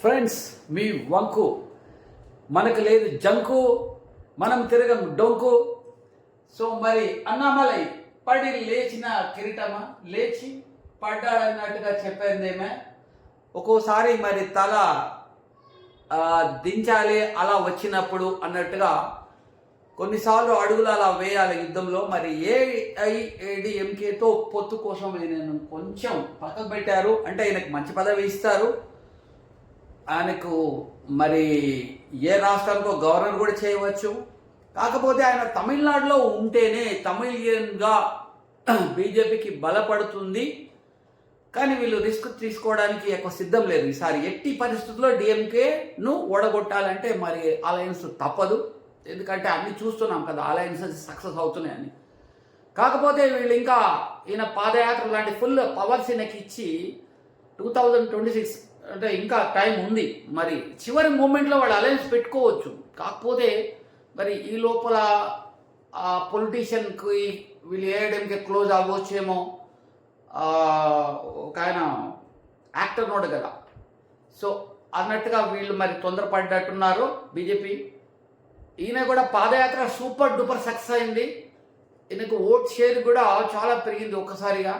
Friends మీ వంకు. మనకు లేదు జంకు మనం తిరగం డొంకు. సో మరి అన్నామలై పడి లేచిన కిరీటమా? లేచి పడ్డాడన్నట్టుగా చెప్పేదేమే. ఒక్కోసారి మరి తల దించాలి అలా వచ్చినప్పుడు అన్నట్టుగా కొన్నిసార్లు అడుగులు అలా వేయాలి యుద్ధంలో. మరి ఏఐఏడిఎంకేతో పొత్తు కోసం నేను కొంచెం పక్కకు పెట్టారు. అంటే ఆయనకు మంచి పదవి ఇస్తారు. ఆయనకు మరి ఏ రాష్ట్రానికో గవర్నర్ కూడా చేయవచ్చు. కాకపోతే ఆయన తమిళనాడులో ఉంటేనే తమిళియన్గా బీజేపీకి బలపడుతుంది. కానీ వీళ్ళు రిస్క్ తీసుకోవడానికి ఎక్కువ సిద్ధం లేదు. ఈసారి ఎట్టి పరిస్థితుల్లో డిఎంకేను ఓడగొట్టాలంటే మరి అలయన్స్ తప్పదు. ఎందుకంటే అన్ని చూస్తున్నాం కదా అలయన్సెస్ సక్సెస్ అవుతున్నాయని. కాకపోతే వీళ్ళు ఇంకా ఈయన పాదయాత్ర లాంటి ఫుల్ పవర్స్ ఈయనకి ఇచ్చి టూ థౌజండ్ ట్వంటీ సిక్స్ అంటే ఇంకా టైం ఉంది. మరి చివరి మూమెంట్లో వాళ్ళు అలయన్స్ పెట్టుకోవచ్చు. కాకపోతే మరి ఈ లోపల ఆ పొలిటీషియన్కి వీళ్ళు ఏఐడిఎంకి క్లోజ్ అవ్వచ్చేమో. ఒక ఆయన యాక్టర్ నోడు కదా. సో అన్నట్టుగా వీళ్ళు మరి తొందరపడ్డట్టున్నారు బీజేపీ ఈయన కూడా పాదయాత్ర సూపర్ డూపర్ సక్సెస్ అయింది. ఈయనకు ఓట్ షేర్ కూడా చాలా పెరిగింది ఒక్కసారిగా.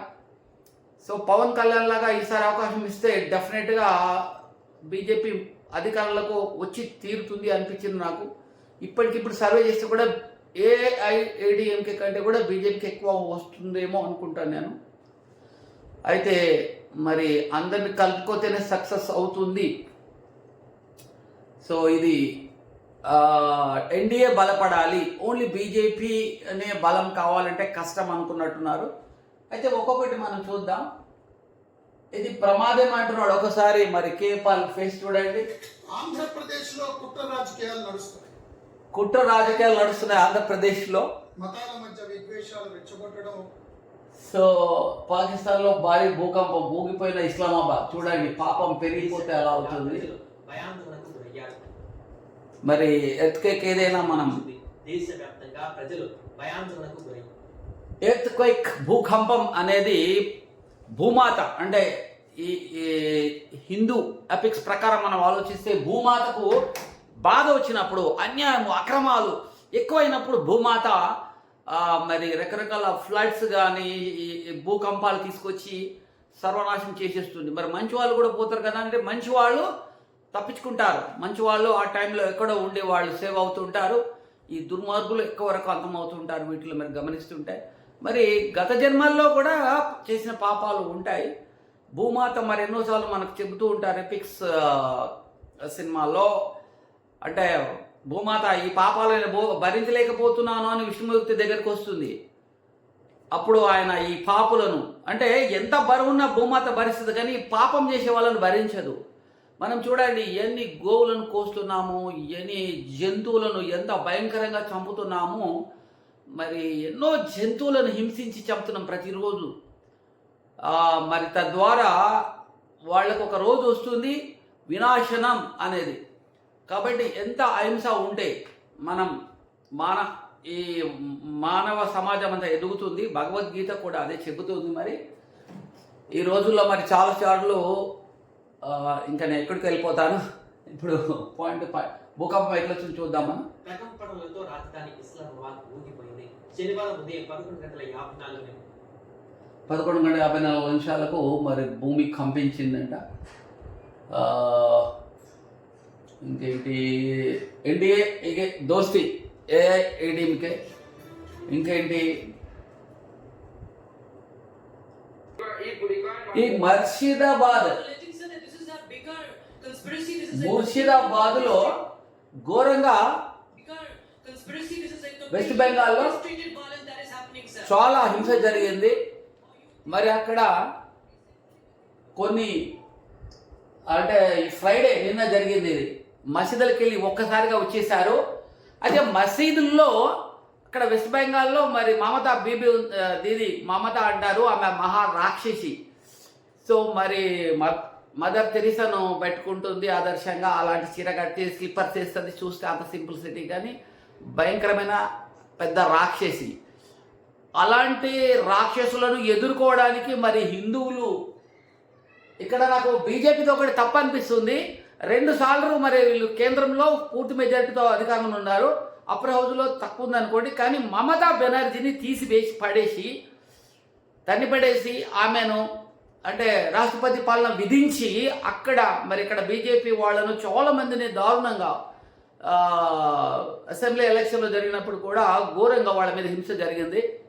సో పవన్ కళ్యాణ్ లాగా ఈసారి అవకాశం ఇస్తే డెఫినెట్గా బీజేపీ అధికారులకు వచ్చి తీరుతుంది అనిపించింది నాకు. ఇప్పటికిప్పుడు సర్వే చేస్తే కూడా ఏఐఏడిఎంకే కంటే కూడా బీజేపీకి ఎక్కువ వస్తుందేమో అనుకుంటాను నేను. అయితే మరి అందరిని కలుపుకోతేనే సక్సెస్ అవుతుంది. సో ఇది ఎన్డీఏ బలపడాలి. ఓన్లీ బీజేపీ అనే బలం కావాలంటే కష్టం అనుకున్నట్టున్నారు. అయితే ఒక్కొక్కటి మనం చూద్దాం. ఇది ప్రమాదం అంటున్నాడు. ఒకసారి మరి కేపాల్ ఫేస్ చూడండి. ఆంధ్రప్రదేశ్లో కుట్ర రాజకీయాలు నడుస్తున్నాయి. కుట్ర రాజకీయాలు నడుస్తున్నాయి ఆంధ్రప్రదేశ్లో. మతాల మధ్య విద్వేషాలు రెచ్చగొట్టడం. సో పాకిస్తాన్లో భారీ భూకంపం ఊగిపోయిన ఇస్లామాబాద్. చూడండి పాపం పెరిగిపోతే అలా అవుతుంది? మరి ఎత్కేక్ ఏదైనా మనం? దేశవ్యాప్తంగా ప్రజలు భయాందోళనకు గురయ్యారు. ఎర్త్ క్వైక్ భూకంపం అనేది భూమాత అంటే ఈ హిందూ ఎపిక్స్ ప్రకారం మనం ఆలోచిస్తే భూమాతకు బాధ వచ్చినప్పుడు అన్యాయము అక్రమాలు ఎక్కువైనప్పుడు భూమాత మరి రకరకాల ఫ్లడ్స్ కానీ ఈ భూకంపాలు తీసుకొచ్చి సర్వనాశనం చేసేస్తుంది. మరి మంచి వాళ్ళు కూడా పోతారు కదా అంటే మంచి వాళ్ళు తప్పించుకుంటారు. మంచి వాళ్ళు ఆ టైంలో ఎక్కడో ఉండే వాళ్ళు సేవ్ అవుతుంటారు. ఈ దుర్మార్గులు ఎక్కువ వరకు అంతమవుతుంటారు వీటిలో మీరు గమనిస్తుంటే మరి గత జన్మల్లో కూడా చేసిన పాపాలు ఉంటాయి. భూమాత మరి ఎన్నోసార్లు మనకు చెబుతూ ఉంటారు ఎపిక్స్ సినిమాలో అంటే భూమాత ఈ పాపాలను భూ భరించలేకపోతున్నాను అని విష్ణుమూర్తి దగ్గరికి వస్తుంది. అప్పుడు ఆయన ఈ పాపులను అంటే ఎంత బరువున్న భూమాత భరిస్తుంది కానీ పాపం చేసే వాళ్ళని భరించదు. మనం చూడండి ఎన్ని గోవులను కోస్తున్నాము ఎన్ని జంతువులను ఎంత భయంకరంగా చంపుతున్నాము. మరి ఎన్నో జంతువులను హింసించి చంపుతున్నాం ప్రతిరోజు. మరి తద్వారా వాళ్ళకు ఒక రోజు వస్తుంది వినాశనం అనేది. కాబట్టి ఎంత అహింస ఉంటే మనం మాన ఈ మానవ సమాజం అంతా ఎదుగుతుంది. భగవద్గీత కూడా అదే చెబుతుంది మరి. ఈ రోజుల్లో మరి చాలా సార్లు ఇంకా నేను ఎక్కడికి వెళ్ళిపోతాను? ఇప్పుడు పాయింట్ ఫైవ్ భూకంపం ఎట్లా వచ్చింది శనివారం ఉదయం పదకొండు గంటల యాభై నాలుగు పదకొండు గంటల యాభై నాలుగు నిమిషాలకు మరి భూమి కంపించిందంట. ఇంకేంటి? ఎన్డీఏ ఇక దోస్తి ఏఐఏడిఎంకే ఇంకేంటి? ఈ మర్షిదాబాద్. ముర్షిదాబాద్లో ఘోరంగా వెస్ట్ బెంగాల్లో చాలా హింస జరిగింది. మరి అక్కడ కొన్ని అంటే ఫ్రైడే నిన్న జరిగింది ఇది. మసీదులకి వెళ్ళి ఒక్కసారిగా వచ్చేసారు అయితే మసీదుల్లో అక్కడ వెస్ట్ బెంగాల్లో మరి మమతా బీబీ దీది మమత అంటారు. ఆమె మహా రాక్షసి. సో మరి మ- మదర్ తెరీసాను పెట్టుకుంటుంది ఆదర్శంగా. అలాంటి చీర కట్టి స్లిప్పర్స్ వేస్తుంది. చూస్తే అంత సింపుల్ సిటీ కానీ భయంకరమైన పెద్ద రాక్షసి. అలాంటి రాక్షసులను ఎదుర్కోవడానికి మరి హిందువులు ఇక్కడ నాకు బీజేపీతో ఒకటి తప్పనిపిస్తుంది. రెండు సార్లు మరి వీళ్ళు కేంద్రంలో పూర్తి మెజారిటీతో అధికారంలో ఉన్నారు. అప్పర్ హౌజ్లో తక్కువ ఉందనుకోండి కానీ మమతా బెనర్జీని తీసివేసి పడేసి తన్ని పడేసి ఆమెను అంటే రాష్ట్రపతి పాలన విధించి అక్కడ మరి ఇక్కడ బీజేపీ వాళ్ళను చాలా మందిని దారుణంగా అసెంబ్లీ ఎలక్షన్లో జరిగినప్పుడు కూడా ఘోరంగా వాళ్ళ మీద హింస జరిగింది.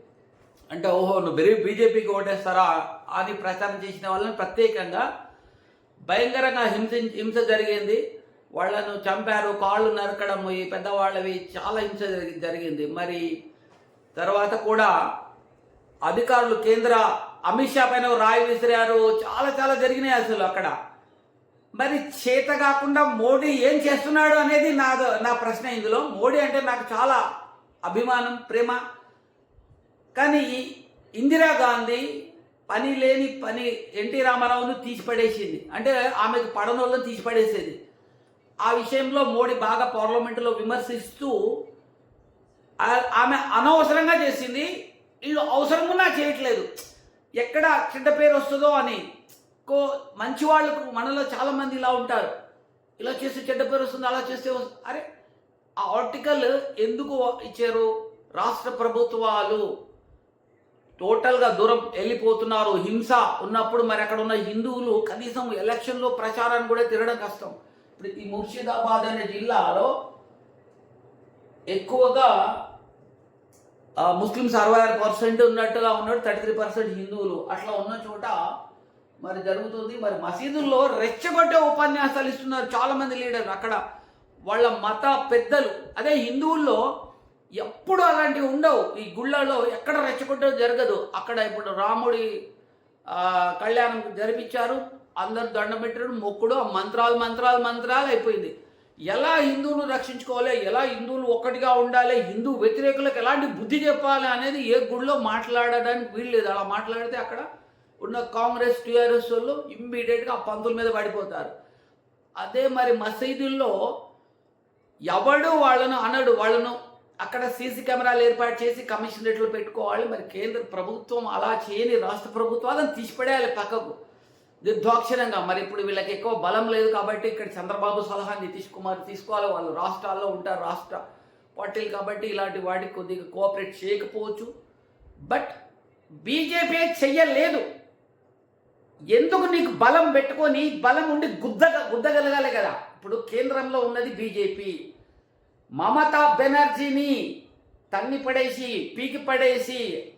అంటే ఓహో నువ్వు బెరీ బీజేపీకి ఓటేస్తారా? అని ప్రచారం చేసిన వాళ్ళని ప్రత్యేకంగా భయంకరంగా హింస హింస జరిగింది. వాళ్ళను చంపారు కాళ్ళు నరకడం ఈ పెద్దవాళ్ళవి చాలా హింస జరిగి- జరిగింది. మరి తర్వాత కూడా అధికారులు కేంద్ర అమిత్ షా పైన రాయి విసిరారు. చాలా చాలా జరిగినాయి అసలు అక్కడ. మరి చేత కాకుండా మోడీ ఏం చేస్తున్నాడు అనేది నా నా ప్రశ్న ఇందులో. మోడీ అంటే నాకు చాలా అభిమానం ప్రేమ. కానీ ఇందిరాగాంధీ పని లేని పని ఎన్టీ రామారావును తీసిపడేసింది. అంటే ఆమెకు పడనోళ్ళని తీసిపడేసేది. ఆ విషయంలో మోడీ బాగా పార్లమెంటులో విమర్శిస్తూ ఆమె అనవసరంగా చేసింది. వీళ్ళు అవసరమున్నా చేయట్లేదు. ఎక్కడ చెడ్డ పేరు వస్తుందో అని కో మంచి వాళ్ళకు మనలో చాలామంది ఇలా ఉంటారు. ఇలా చేస్తే చెడ్డ పేరు వస్తుంది అలా చేస్తే వస్తుంది. అరే ఆ ఆర్టికల్ ఎందుకు ఇచ్చారు? రాష్ట్ర ప్రభుత్వాలు టోటల్గా దూరం వెళ్ళిపోతున్నారు. హింస ఉన్నప్పుడు మరి అక్కడ ఉన్న హిందువులు కనీసం ఎలక్షన్లో ప్రచారాన్ని కూడా తిరగడం కష్టం. ఇప్పుడు ఈ ముర్షిదాబాద్ అనే జిల్లాలో ఎక్కువగా ముస్లిమ్స్ అరవై ఆరు పర్సెంట్ ఉన్నట్టుగా ఉన్నాడు థర్టీ త్రీ పర్సెంట్ హిందువులు. అట్లా ఉన్న చోట మరి జరుగుతుంది. మరి మసీదుల్లో రెచ్చగొట్టే ఉపన్యాసాలు ఇస్తున్నారు చాలామంది లీడర్లు అక్కడ. వాళ్ళ మత పెద్దలు. అదే హిందువుల్లో ఎప్పుడు అలాంటివి ఉండవు. ఈ గుళ్ళలో ఎక్కడ రెచ్చగొట్టే జరగదు. అక్కడ ఇప్పుడు రాముడి కళ్యాణం జరిపించారు. అందరు దండం పెట్టారు. మొక్కుడు ఆ మంత్రాలు మంత్రాలు మంత్రాలు అయిపోయింది. ఎలా హిందువులు రక్షించుకోవాలి? ఎలా హిందువులు ఒక్కటిగా ఉండాలి? హిందూ వ్యతిరేకులకు ఎలాంటి బుద్ధి చెప్పాలి అనేది ఏ గుడిలో మాట్లాడడానికి వీల్లేదు. అలా మాట్లాడితే అక్కడ ఉన్న కాంగ్రెస్ టీఆర్ఎస్ వాళ్ళు ఇమ్మీడియట్గా ఆ పంతుల మీద పడిపోతారు. అదే మరి మసీదుల్లో ఎవడు వాళ్ళను అనడు వాళ్ళను అక్కడ సీసీ కెమెరాలు ఏర్పాటు చేసి కమిషనరేట్లు పెట్టుకోవాలి. మరి కేంద్ర ప్రభుత్వం అలా చేయని రాష్ట్ర ప్రభుత్వాలను తీసిపడేయాలి పక్కకు. నిర్దాక్షిణంగా మరి ఇప్పుడు వీళ్ళకి ఎక్కువ బలం లేదు కాబట్టి ఇక్కడ చంద్రబాబు సలహా నితీష్ కుమార్ తీసుకోవాలి. వాళ్ళు రాష్ట్రాల్లో ఉంటారు రాష్ట్ర పార్టీలు కాబట్టి ఇలాంటి వాటికి కొద్దిగా కోఆపరేట్ చేయకపోవచ్చు. బట్ బీజేపీ చెయ్యలేదు. ఎందుకు నీకు బలం పెట్టుకొని బలం ఉండి గుద్దగ గుద్దగలగాలి కదా? ఇప్పుడు కేంద్రంలో ఉన్నది బీజేపీ. మమతా బెనర్జీని తన్ని పడేసి పీకి పడేసి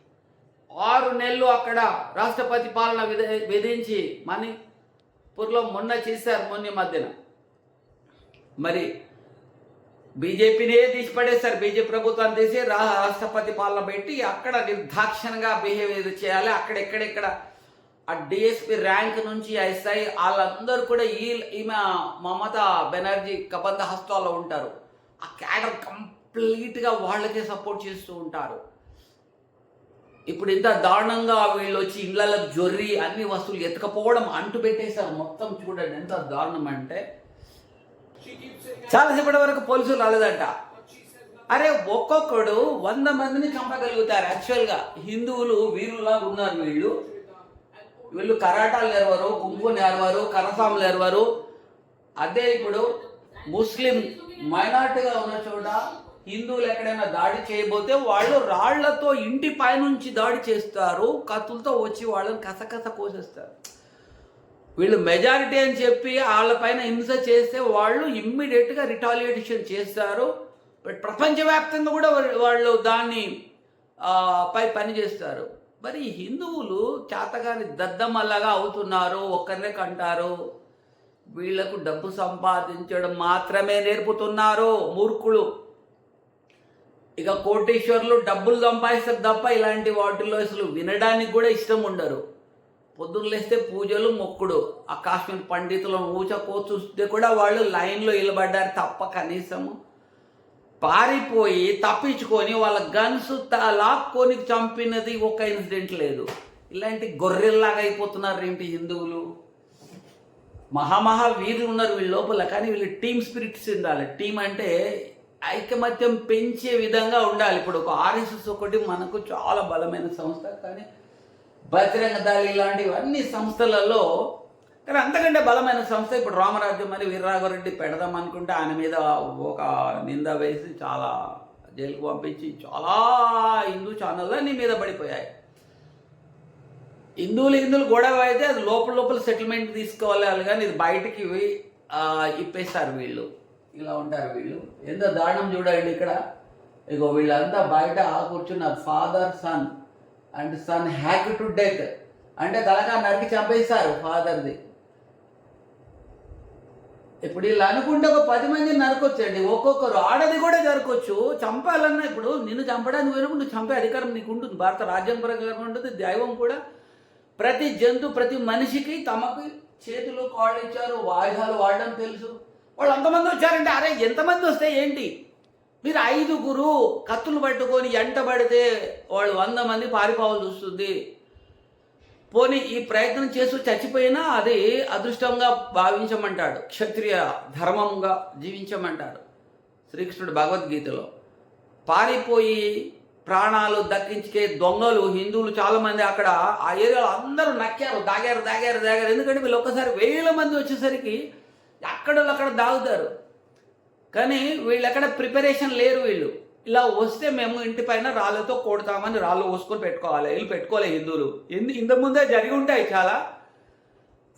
ఆరు నెలలు అక్కడ రాష్ట్రపతి పాలన విధ విధించి మణిపూర్లో మొన్న చేశారు మొన్న మధ్యన. మరి బీజేపీనే తీసి పడేశారు బీజేపీ ప్రభుత్వాన్ని తీసి రా రాష్ట్రపతి పాలన పెట్టి అక్కడ నిర్దాక్షిణంగా బిహేవియర్ చేయాలి. అక్కడెక్కడెక్కడ ఆ డిఎస్పి ర్యాంక్ నుంచి ఎస్ఐ వాళ్ళందరూ కూడా ఈ ఈమె మమతా బెనర్జీ కబంధ హస్తాల్లో ఉంటారు. ఆ క్యాడర్ కంప్లీట్గా వాళ్ళకే సపోర్ట్ చేస్తూ ఉంటారు. ఇప్పుడు ఇంత దారుణంగా వీళ్ళు వచ్చి ఇళ్ళలో జొర్రి అన్ని వస్తువులు ఎత్తుకపోవడం అంటు పెట్టేశారు. మొత్తం చూడండి ఎంత దారుణం అంటే. చాలాసేపటి వరకు పోలీసులు రాలేదంట. అరే ఒక్కొక్కడు వంద మందిని చంపగలుగుతారు యాక్చువల్గా. హిందువులు వీరులాగా ఉన్నారు వీళ్ళు. వీళ్ళు కరాటాలు నేర్వరు కుంకు నేర్వరు కరసాములు నేర్వరు. అదే ఇప్పుడు ముస్లిం మైనార్టీగా ఉన్న చోట హిందువులు ఎక్కడైనా దాడి చేయబోతే వాళ్ళు రాళ్ళతో ఇంటి పైనుంచి దాడి చేస్తారు కత్తులతో వచ్చి వాళ్ళని కసకస కోసేస్తారు. వీళ్ళు మెజారిటీ అని చెప్పి వాళ్ళపైన హింస చేస్తే వాళ్ళు ఇమ్మీడియట్గా రిటాలియేషన్ చేస్తారు. బట్ ప్రపంచవ్యాప్తంగా కూడా వాళ్ళు దాన్ని పై పని చేస్తారు మరి హిందువులు చేతగాని దద్దమల్లగా అవుతున్నారు ఒక్కరినే కంటారు. వీళ్ళకు డబ్బు సంపాదించడం మాత్రమే నేర్పుతున్నారు మూర్ఖులు. ఇక కోటేశ్వర్లు డబ్బులు సంపాదిస్తారు తప్ప ఇలాంటి వాటిల్లో అసలు వినడానికి కూడా ఇష్టం ఉండరు. పొద్దున్న లేస్తే పూజలు మొక్కుడు. ఆ కాశ్మీర్ పండితులను ఊచకో చూస్తే కూడా వాళ్ళు లైన్లో నిలబడ్డారు తప్ప కనీసము పారిపోయి తప్పించుకొని వాళ్ళ గన్స్ లాక్కొని చంపినది ఒక ఇన్సిడెంట్ లేదు. ఇలాంటి గొర్రెల్లాగా అయిపోతున్నారు ఏంటి హిందువులు? మహామహా వీరులు ఉన్నారు వీళ్ళ లోపల కానీ వీళ్ళు టీమ్ స్పిరిట్స్ ఉండాలి. టీం అంటే ఐకమత్యం పెంచే విధంగా ఉండాలి. ఇప్పుడు ఒక ఆర్ఎస్ఎస్ ఒకటి మనకు చాలా బలమైన సంస్థ కానీ బజరంగ దళ ఇలాంటివి అన్ని సంస్థలలో కానీ అంతకంటే బలమైన సంస్థ ఇప్పుడు రామరాజ్యం అని వీరరాఘవరెడ్డి పెడదాం అనుకుంటే ఆయన మీద ఒక నింద వేసి చాలా జైలుకు పంపించి చాలా హిందూ ఛానళ్ళు నీ మీద పడిపోయాయి. హిందువులు హిందువులు గొడవ అయితే అది లోపల లోపల సెటిల్మెంట్ తీసుకోవాలి కానీ ఇది బయటికి ఇప్పేస్తారు వీళ్ళు. ఇలా ఉంటారు వీళ్ళు. ఎంత దారుణం చూడండి ఇక్కడ. ఇగో వీళ్ళంతా బయట కూర్చున్నారు father son and son hack to death అంటే తలగా నరికి చంపేస్తారు ఫాదర్ది ఇప్పుడు వీళ్ళు అనుకుంటే ఒక పది మంది నరకొచ్చండి. ఒక్కొక్కరు ఆడది కూడా జరగచ్చు చంపాలన్నా ఇప్పుడు నిన్ను చంపడానికి పోయినప్పుడు నువ్వు చంపే అధికారం నీకు ఉంటుంది. భారత రాజ్యం ప్రకారం ఉంటుంది దైవం కూడా. ప్రతి జంతు ప్రతి మనిషికి తమకు చేతులు కాళ్ళు ఇచ్చారు వాయిదాలు వాడడం తెలుసు. వాళ్ళు అంతమంది వచ్చారంటే అరే ఎంతమంది వస్తే ఏంటి? మీరు ఐదుగురు కత్తులు పట్టుకొని ఎంట పడితే వాళ్ళు వంద మంది పారిపోవాల్సి వస్తుంది పోనీ ఈ ప్రయత్నం చేస్తూ చచ్చిపోయినా అది అదృష్టంగా భావించమంటాడు. క్షత్రియ ధర్మంగా జీవించమంటాడు శ్రీకృష్ణుడు భగవద్గీతలో. పారిపోయి ప్రాణాలు దక్కించుకే దొంగలు హిందువులు చాలామంది అక్కడ ఆ ఏరియాలో అందరూ నక్కారు దాగారు దాగారు దాగారు. ఎందుకంటే వీళ్ళు ఒక్కసారి వేల మంది వచ్చేసరికి అక్కడ అక్కడ దాగుతారు. కానీ వీళ్ళు ఎక్కడ ప్రిపరేషన్ లేరు వీళ్ళు. ఇలా వస్తే మేము ఇంటి పైన రాళ్ళతో కొడతామని రాళ్ళు పోసుకొని పెట్టుకోవాలి. వీళ్ళు పెట్టుకోలే హిందువులు. ఎందు ఇంతకుముందే జరిగి ఉంటాయి చాలా.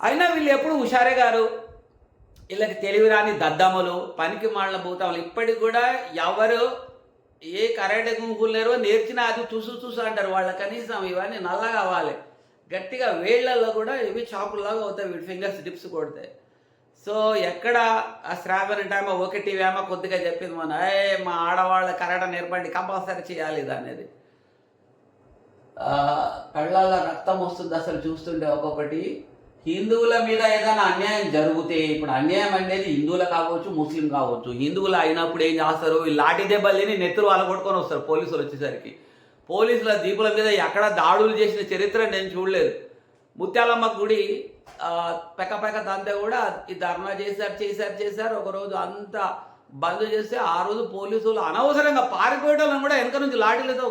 అయినా వీళ్ళు ఎప్పుడు హుషారే గారు? వీళ్ళకి తెలివి రాని దద్దమ్మలు పనికి మాళ్ళ భూతములు. ఇప్పటికి కూడా ఎవరు ఏ కరాటే గుంపులేరో నేర్చినా అది చూసు చూసు అంటారు. వాళ్ళ కనీసం ఇవన్నీ నల్ల కావాలి గట్టిగా వేళ్ళలో కూడా ఇవి చాకుల్లాగా అవుతాయి. వీడి ఫింగర్స్ డిప్స్ కొడతాయి. సో ఎక్కడ ఆ శ్రావణ టైం ఒకటి వేమ కొద్దిగా చెప్పింది మన ఏ మా ఆడవాళ్ళ కరడ నేర్పండి కంపల్సరీ చేయాలి ఇది అనేది. కళ్ళల్లో రక్తం వస్తుంది అసలు చూస్తుంటే ఒక్కొక్కటి. హిందువుల మీద ఏదైనా అన్యాయం జరిగితే ఇప్పుడు అన్యాయం అనేది హిందువులు కావచ్చు ముస్లిం కావచ్చు. హిందువులు అయినప్పుడు ఏం చేస్తారు? ఈ లాఠీ దెబ్బల్ని నెత్తురు వాళ్ళు కొట్టుకొని వస్తారు పోలీసులు వచ్చేసరికి. పోలీసుల దీపుల మీద ఎక్కడ దాడులు చేసిన చరిత్ర నేను చూడలేదు. ముత్యాలమ్మ గుడి ఆ, పెక్క తంతే కూడా ఈ ధర్నా చేశారు చేశారు చేశారు. ఒకరోజు అంతా బంద్ చేస్తే ఆ రోజు పోలీసులు అనవసరంగా పారిపోయడం కూడా వెనక నుంచి లాఠీలతో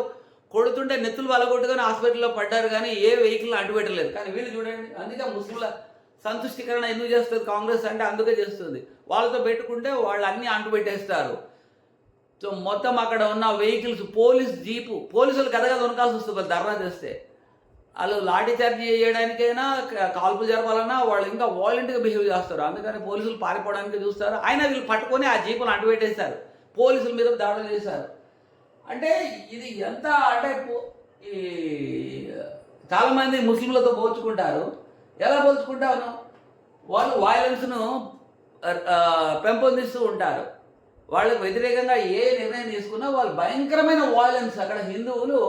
కొడుతుంటే నెత్తులు వలగొట్టుకొని హాస్పిటల్లో పడ్డారు కానీ ఏ వెహికల్ అడ్డుపెట్టలేదు కానీ వీళ్ళు చూడండి అందుకే ముస్లింల సంతుష్టికరణ ఎందుకు చేస్తుంది కాంగ్రెస్ అంటే అందుకే చేస్తుంది. వాళ్ళతో పెట్టుకుంటే వాళ్ళు అన్నీ అంటుపెట్టేస్తారు సో మొత్తం అక్కడ ఉన్న వెహికల్స్ పోలీస్ జీపు పోలీసులు గదగా దొరకాల్సి వస్తుంది ధర్నా చేస్తే. వాళ్ళు లాఠీ చార్జ్ చేయడానికైనా కాల్పులు జరపాలన్నా వాళ్ళు ఇంకా వాలంటీర్గా బిహేవ్ చేస్తారు. అందుకని పోలీసులు పారిపోవడానికి చూస్తారు. ఆయన వీళ్ళు పట్టుకొని ఆ జీపులు అంటుపెట్టేశారు పోలీసుల మీద దాడులు చేశారు అంటే ఇది ఎంత అంటే ఈ చాలామంది ముస్లింలతో పోల్చుకుంటారు. ఎలా పోల్చుకుంటాను? వాళ్ళు వాయిలెన్స్ను పెంపొందిస్తూ ఉంటారు. వాళ్ళకు వ్యతిరేకంగా ఏ నిర్ణయం తీసుకున్నా వాళ్ళు భయంకరమైన వాయిలెన్స్ అక్కడ హిందువులు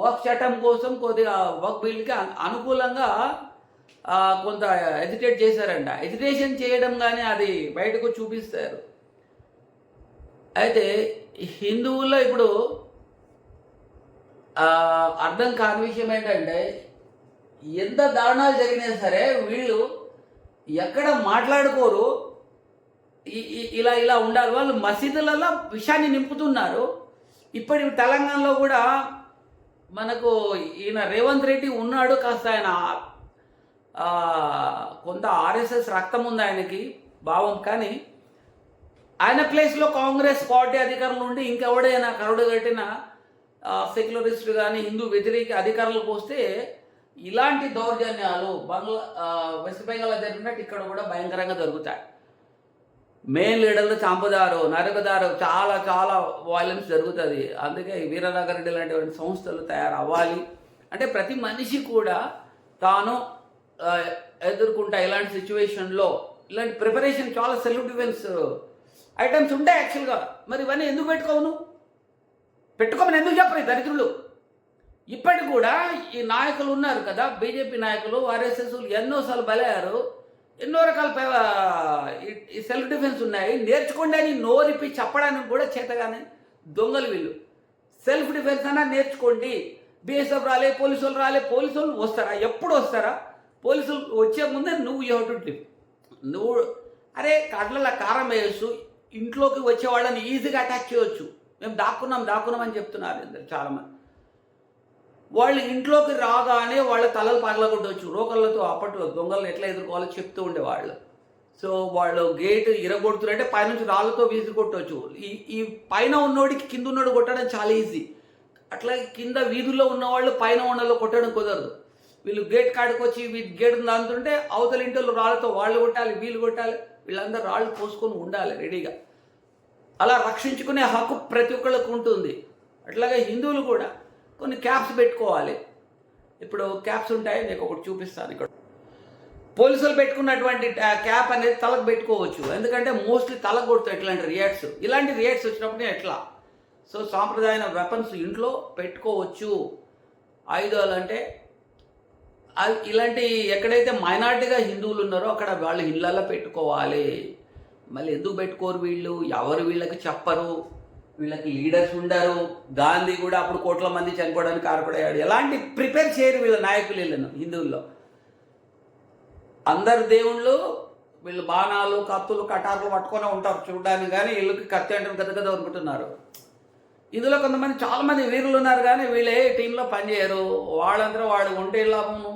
వర్క్ చట్టం కోసం కొద్దిగా వర్క్ బిల్కి అనుకూలంగా కొంత ఎజిటేట్ చేశారంట. ఎజిటేషన్ చేయడం కానీ అది బయటకు చూపిస్తారు. అయితే హిందువుల్లో ఇప్పుడు అర్థం కాని విషయం ఏంటంటే ఎంత దారుణాలు జరిగినా సరే వీళ్ళు ఎక్కడ మాట్లాడుకోరు ఇలా ఇలా ఉండాలి. వాళ్ళు మసీదులలో విషయాన్ని నింపుతున్నారు. ఇప్పటి తెలంగాణలో కూడా మనకు ఈయన రేవంత్ రెడ్డి ఉన్నాడు కాస్త ఆయన కొంత ఆర్ఎస్ఎస్ రక్తం ఉంది ఆయనకి భావం. కానీ ఆయన ప్లేస్లో కాంగ్రెస్ పార్టీ అధికారులు ఉండి ఇంకెవడైనా కరుడు కట్టిన సెక్యులరిస్టులు కానీ హిందూ వ్యతిరేక అధికారులకు వస్తే ఇలాంటి దౌర్జన్యాలు బంగ్లా వెస్ట్ బెంగాల్లో జరిగినట్టు ఇక్కడ కూడా భయంకరంగా జరుగుతాయి. మెయిన్ లీడర్లు చంపుదారు నరకదారు చాలా చాలా వైలెన్స్ జరుగుతుంది. అందుకే ఈ వీరనగర్ రెడ్డి లాంటి సంస్థలు తయారవ్వాలి. అంటే ప్రతి మనిషి కూడా తాను ఎదుర్కొంటా ఇలాంటి సిచ్యువేషన్లో ఇలాంటి ప్రిపరేషన్ చాలా సెల్ఫ్ డిఫెన్స్ ఐటమ్స్ ఉంటాయి యాక్చువల్గా మరి ఇవన్నీ ఎందుకు పెట్టుకోవును పెట్టుకోమని ఎందుకు చెప్పరు దరిద్రులు? ఇప్పటికి కూడా ఈ నాయకులు ఉన్నారు కదా బీజేపీ నాయకులు ఆర్ఎస్ఎస్ ఎన్నోసార్లు బలయ్యారు. ఎన్నో రకాల పే- ఈ- సెల్ఫ్ డిఫెన్స్ ఉన్నాయి. నేర్చుకోండి అని నోరిపి చెప్పడానికి కూడా చేతగానే దొంగలు వీళ్ళు. సెల్ఫ్ డిఫెన్స్ అన్నా నేర్చుకోండి. బీఎస్ఎఫ్ రాలే పోలీసు వాళ్ళు రాలే పోలీసు వాళ్ళు వస్తారా? ఎప్పుడు వస్తారా? పోలీసులు వచ్చే ముందే నువ్వు ఎవరు నువ్వు అరే కట్ల కారం వేయచ్చు. ఇంట్లోకి వచ్చే వాళ్ళని ఈజీగా అటాక్ చేయొచ్చు. మేము దాక్కున్నాం దాక్కున్నాం అని చెప్తున్నారు ఇద్దరు చాలామంది. వాళ్ళు ఇంట్లోకి రాగానే వాళ్ళ తలలు పగలగొట్టవచ్చు. రోకళ్ళతో అప్పట్లో దొంగలను ఎట్లా ఎదుర్కోవాలో చెప్తూ ఉండేవాళ్ళు. సో వాళ్ళు గేట్ ఇరగొడుతురంటే పైనుంచి రాళ్ళతో వీసి కొట్టవచ్చు ఈ ఈ పైన ఉన్నోడికి కింద ఉన్నోడు కొట్టడం చాలా ఈజీ. అట్లాగే కింద వీధుల్లో ఉన్నవాళ్ళు పైన ఉన్నలో కొట్టడం కుదరదు. వీళ్ళు గేట్ కాడికి వచ్చి వీటి గేట్ దాంతుంటే అవతల ఇంట్లో రాళ్ళతో వాళ్ళు కొట్టాలి వీళ్ళు కొట్టాలి. వీళ్ళందరూ రాళ్ళు పోసుకొని ఉండాలి రెడీగా. అలా రక్షించుకునే హక్కు ప్రతి ఒక్కళ్ళకు ఉంటుంది. అట్లాగే హిందువులు కూడా కొన్ని క్యాప్స్ పెట్టుకోవాలి. ఇప్పుడు క్యాప్స్ ఉంటాయి నీకు ఒకటి చూపిస్తాను ఇక్కడ. పోలీసులు పెట్టుకున్నటువంటి క్యాప్ అనేది తలకు పెట్టుకోవచ్చు. ఎందుకంటే మోస్ట్లీ తలకు కొడుతాయి ఇట్లాంటి రియాక్ట్స్. ఇలాంటి రియాక్ట్స్ వచ్చినప్పుడు ఎట్లా? సో సాంప్రదాయ వెపన్స్ ఇంట్లో పెట్టుకోవచ్చు. ఆయుధాలు అంటే అవి ఇలాంటి ఎక్కడైతే మైనార్టీగా హిందువులు ఉన్నారో అక్కడ వాళ్ళు ఇళ్ళల్లో పెట్టుకోవాలి. మళ్ళీ ఎందుకు పెట్టుకోరు వీళ్ళు? ఎవరు వీళ్ళకి చెప్పరు? వీళ్ళకి లీడర్స్ ఉండరు. గాంధీ కూడా అప్పుడు కోట్ల మంది చనిపోవడానికి కారపడయ్యాడు ఎలాంటి ప్రిపేర్ చేయరు వీళ్ళ నాయకులు వీళ్ళను హిందువుల్లో. అందరు దేవుళ్ళు వీళ్ళు బాణాలు కత్తులు కటార్లు పట్టుకొని ఉంటారు చూడడానికి కానీ వీళ్ళకి కత్తి అంటే గద గద అనుకుంటున్నారు ఇందులో కొంతమంది చాలామంది వీరులు ఉన్నారు కానీ వీళ్ళే టీంలో పనిచేయరు. వాళ్ళందరూ వాడు ఉంటే లాభము.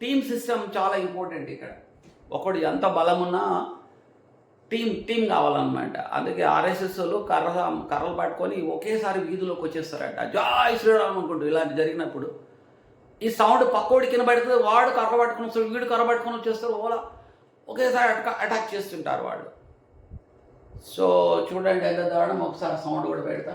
టీం సిస్టమ్ చాలా ఇంపార్టెంట్ ఇక్కడ. ఒకడు ఎంత బలం ఉన్నా టీమ్ టీమ్ కావాలన్నమాట. అందుకే ఆర్ఎస్ఎస్లో కర్ర కర్రలు పట్టుకొని ఒకేసారి వీధిలోకి వచ్చేస్తారట. జాయ్ శ్రీరామ్ అనుకుంటూ ఇలాంటి జరిగినప్పుడు ఈ సౌండ్ పక్కోడి కింద పడుతుంది. వాడు కర్ర పట్టుకుని వస్తాడు వీడు కర్ర పట్టుకొని వచ్చేస్తారు. ఓలా ఒకేసారి అటాక్ చేస్తుంటారు వాళ్ళు. సో చూడండి ఎంత దారుణం. ఒకసారి సౌండ్ కూడా పెడతా.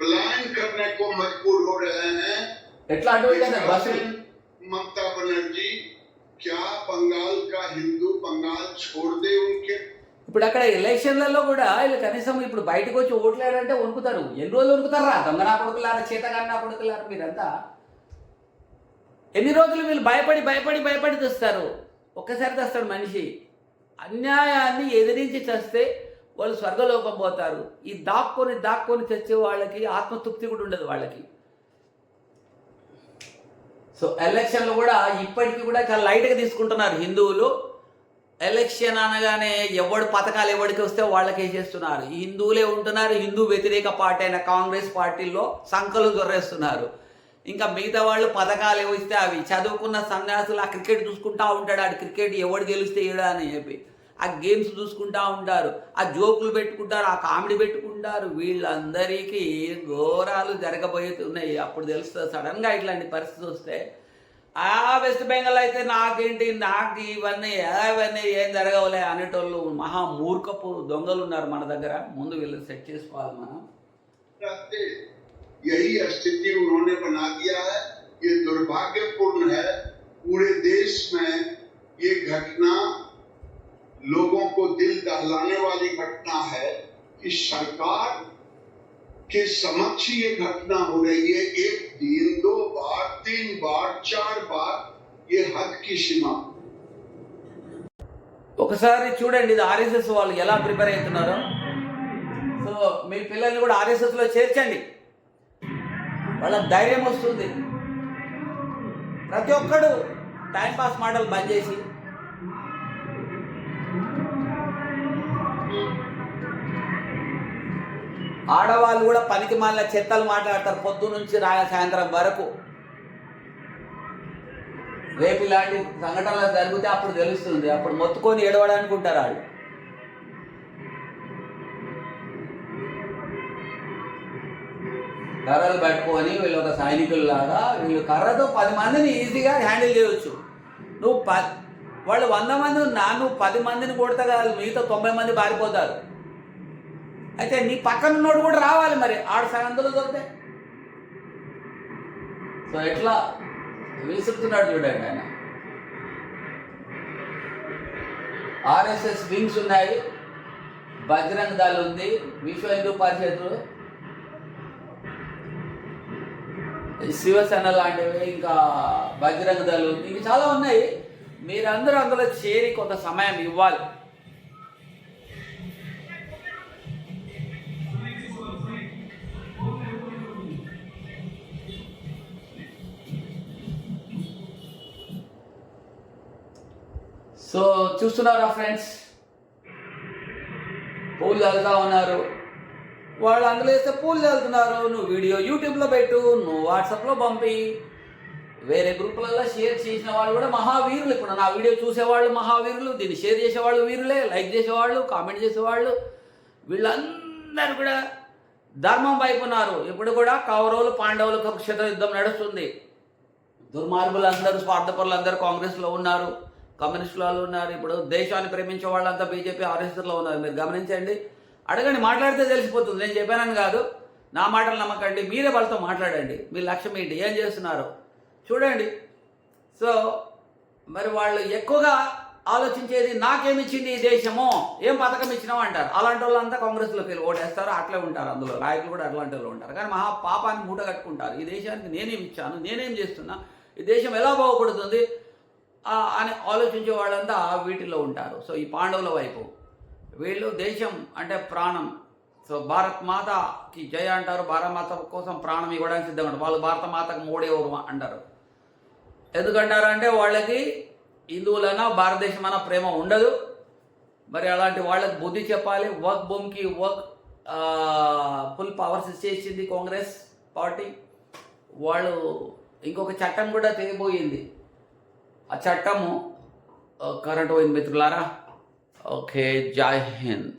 प्लान करने को मजबूर हो रहे हैं। ममता बनर्जी क्या बंगाल का हिंदू बंगाल छोड़ दे उनके? ఇప్పుడు అక్కడ ఎలక్షన్లలో కూడా వీళ్ళు కనీసం ఇప్పుడు బయటకు వచ్చి ఓట్లేడంటే వణుకుతారు. ఎన్ని రోజులు వణుకుతారా? దొంగనా కొడుకులారా? చేతగాన్న కొడుకులారా? మీరంతా? ఎన్ని రోజులు వీళ్ళు భయపడి భయపడి భయపడి తెస్తారు? ఒక్కసారి తెస్తాడు మనిషి. అన్యాయాన్ని ఎదిరించి తెస్తే వాళ్ళు స్వర్గలోకం పోతారు. ఈ దాక్కొని దాక్కొని తెచ్చే వాళ్ళకి ఆత్మతృప్తి కూడా ఉండదు వాళ్ళకి. సో ఎలక్షన్లు కూడా ఇప్పటికీ కూడా చాలా లైట్గా తీసుకుంటున్నారు హిందువులు. ఎలక్షన్ అనగానే ఎవడు పథకాలు ఎవడికి వస్తే వాళ్ళకే చేస్తున్నారు. హిందువులే ఉంటున్నారు హిందూ వ్యతిరేక పార్టీ అయిన కాంగ్రెస్ పార్టీలో సంఖలు దొరేస్తున్నారు ఇంకా మిగతా వాళ్ళు పథకాలు ఇస్తే అవి చదువుకున్న సన్యాసులు ఆ క్రికెట్ చూసుకుంటా ఉంటాడు. ఆడు క్రికెట్ ఎవడు గెలిస్తే ఏడా అని చెప్పి. ఆ గేమ్స్ చూసుకుంటా ఉంటారు ఆ జోకులు పెట్టుకుంటారు ఆ కామెడీ పెట్టుకుంటారు వీళ్ళందరికీ ఘోరాలు జరగబోతున్నాయి అప్పుడు తెలుస్తుంది సడన్గా ఇట్లాంటి పరిస్థితి వస్తే ఆ వెస్ట్ బెంగాల్ అయితే నాకేంటి నాకు ఇవన్నీ ఇవన్నీ ఏం జరగవులే అనేటోళ్ళు మహా మూర్ఖపు దొంగలు ఉన్నారు మన దగ్గర ముందు వీళ్ళని సెట్ చేసుకోవాలి మనం रहते यही स्थिति उन्होंने बना दिया है ये दुर्भाग्यपूर्ण है पूरे देश में ये घटना लोगों को दिल दहलाने वाली घटना है कि सरकार के समक्ष ये घटना हो रही है एक दिन दो बार तीन बार चार बार ये हद की सीमा ఒకసారి చూడండి ఇది ఆర్ఎస్ఎస్ వాళ్ళు ఎలా ప్రిపేర్ అవుతున్నారో సో మీ పిల్లల్ని కూడా ఆర్ఎస్ఎస్లో చేర్చండి వాళ్ళకి ధైర్యం వస్తుంది ప్రతి ఒక్కడు టైంపాస్ మాటలు బంద్ చేసి ఆడవాళ్ళు కూడా పనికి మాలిన చెత్తలు మాట్లాడతారు పొద్దు నుంచి రా సాయంత్రం వరకు. రేపు ఇలాంటి సంఘటనలు జరిగితే అప్పుడు తెలుస్తుంది. అప్పుడు మొత్తుకొని ఏడవడానికి ఉంటారు వాళ్ళు కర్రలు పట్టుకొని వీళ్ళు ఒక సైనికుల్లాగా వీళ్ళు కర్రతో పది మందిని ఈజీగా హ్యాండిల్ చేయవచ్చు నువ్వు ప వాళ్ళు వంద మంది ఉన్నా నువ్వు పది మందిని కొడతా కదా మిగతా తొంభై మంది పారిపోతారు. అయితే నీ పక్కన ఉన్నోడు కూడా రావాలి మరి. ఆడు సగంతులు దొరికితే. సో ఎట్లా? విసురుతున్నాడు చూడండి ఆయన. ఆర్ఎస్ఎస్ వింగ్స్ ఉన్నాయి. బజరంగ్ దళ్ ఉంది. విశ్వ హిందూ పరిషత్ శివసేన లాంటివి ఇంకా బజరంగ ఉంది. ఇవి చాలా ఉన్నాయి. మీరందరూ అందులో చేరి కొంత సమయం ఇవ్వాలి. సో చూస్తున్నారా ఫ్రెండ్స్? పూలు వెళ్తా ఉన్నారు. వాళ్ళు అందులో వేస్తే పూలు వెళ్తున్నారు నువ్వు వీడియో యూట్యూబ్లో పెట్టు నువ్వు వాట్సాప్లో పంపి. వేరే గ్రూపులలో షేర్ చేసిన వాళ్ళు కూడా మహావీరులు ఇప్పుడు. నా వీడియో చూసేవాళ్ళు మహావీరులు దీన్ని షేర్ చేసేవాళ్ళు వీరులే లైక్ చేసేవాళ్ళు కామెంట్ చేసేవాళ్ళు. వీళ్ళందరూ కూడా ధర్మం వైపు ఉన్నారు. ఇప్పుడు కూడా కౌరవులు పాండవులు కురుక్షేత్ర యుద్ధం నడుస్తుంది. దుర్మార్గులు అందరూ స్వార్థపరులు అందరూ కాంగ్రెస్లో ఉన్నారు. కమ్యూనిస్టులు వాళ్ళు ఉన్నారు. ఇప్పుడు దేశాన్ని ప్రేమించే వాళ్ళంతా బీజేపీ ఆర్ఎస్ఎస్లో ఉన్నారు. మీరు గమనించండి. అడగండి మాట్లాడితే తెలిసిపోతుంది. నేను చెప్పానని కాదు. నా మాటలు నమ్మకండి. మీరే వాళ్ళతో మాట్లాడండి. మీ లక్ష్యం ఏంటి ఏం చేస్తున్నారు? చూడండి. సో మరి వాళ్ళు ఎక్కువగా ఆలోచించేది నాకేమిచ్చింది ఈ దేశము? ఏం పథకం ఇచ్చినావు అంటారు. అలాంటి వాళ్ళంతా కాంగ్రెస్లోకి వెళ్ళి ఓటేస్తారు. అట్లే ఉంటారు అందులో. నాయకులు కూడా అట్లాంటి వాళ్ళు ఉంటారు. కానీ మహా పాపాన్ని మూట కట్టుకుంటారు. ఈ దేశానికి నేనేం ఇచ్చాను? నేనేం చేస్తున్నా? ఈ దేశం ఎలా బాగుపడుతుంది? అని ఆలోచించే వాళ్ళంతా వీటిలో ఉంటారు. సో ఈ పాండవుల వైపు. వీళ్ళు దేశం అంటే ప్రాణం. సో భారత్ మాతకి జయ అంటారు. భారత మాత కోసం ప్రాణం ఇవ్వడానికి సిద్ధంగా ఉంటారు వాళ్ళు భారత మాతకు మోడేవరు అంటారు. ఎందుకంటారంటే వాళ్ళకి హిందువులైనా భారతదేశమైనా ప్రేమ ఉండదు. మరి అలాంటి వాళ్ళకి బుద్ధి చెప్పాలి. వర్క్ భూమికి వర్క్ ఫుల్ పవర్స్ ఇచ్చేసింది కాంగ్రెస్ పార్టీ. వాళ్ళు ఇంకొక చట్టం కూడా తెగిపోయింది. ఆ చట్టము కరెంట్ పోయింది మిత్రులారా ఓకే జై హింద్